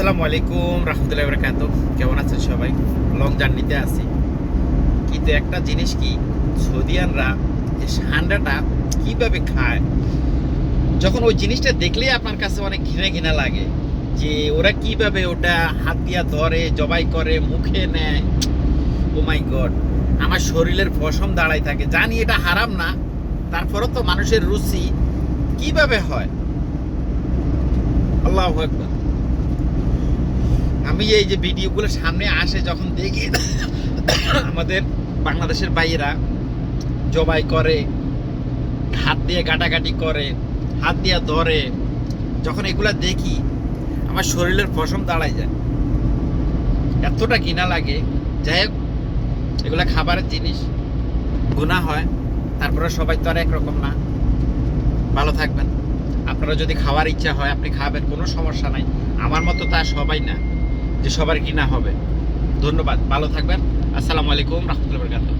আসসালামু আলাইকুম, রহমতুল্লাহ বরকাত কেমন আছেন সবাই? লং জার্নিতে আছি। কিন্তু একটা জিনিস কি, সৌদিয়ানরা যে সান্ডাটা কীভাবে খায়, যখন ওই জিনিসটা দেখলেই আপনার কাছে অনেক ঘৃণা ঘৃণা লাগে, যে ওরা কীভাবে ওটা হাত দিয়া ধরে, জবাই করে, মুখে নেয়। ও মাই গড আমার শরীরের ফসম দাঁড়াই থাকে। জানি এটা হারাম না, তারপরও তো মানুষের রুচি কীভাবে হয়? আল্লাহ একবার আমি এই যে ভিডিওগুলো সামনে আসে, যখন দেখি আমাদের বাংলাদেশের বাইরা জবাই করে, হাত দিয়ে কাটাকাটি করে, হাত দিয়ে ধরে, যখন এগুলা দেখি, আমার শরীরের পশম দাঁড়ায় যায়। এতটা ঘৃণা লাগে। যাই হোক, এগুলা খাবারের জিনিস। গুণা হয়, তারপরে সবাই তো আর একরকম না। ভালো থাকবেন। আপনারা যদি খাওয়ার ইচ্ছা হয়, আপনি খাবেন, কোনো সমস্যা নাই। আমার মতো তা সবাই না। যে সবার কিনা হবে। ধন্যবাদ ভালো থাকবেন। আসসালামু আলাইকুম রহমতুল্লাহ বরকাত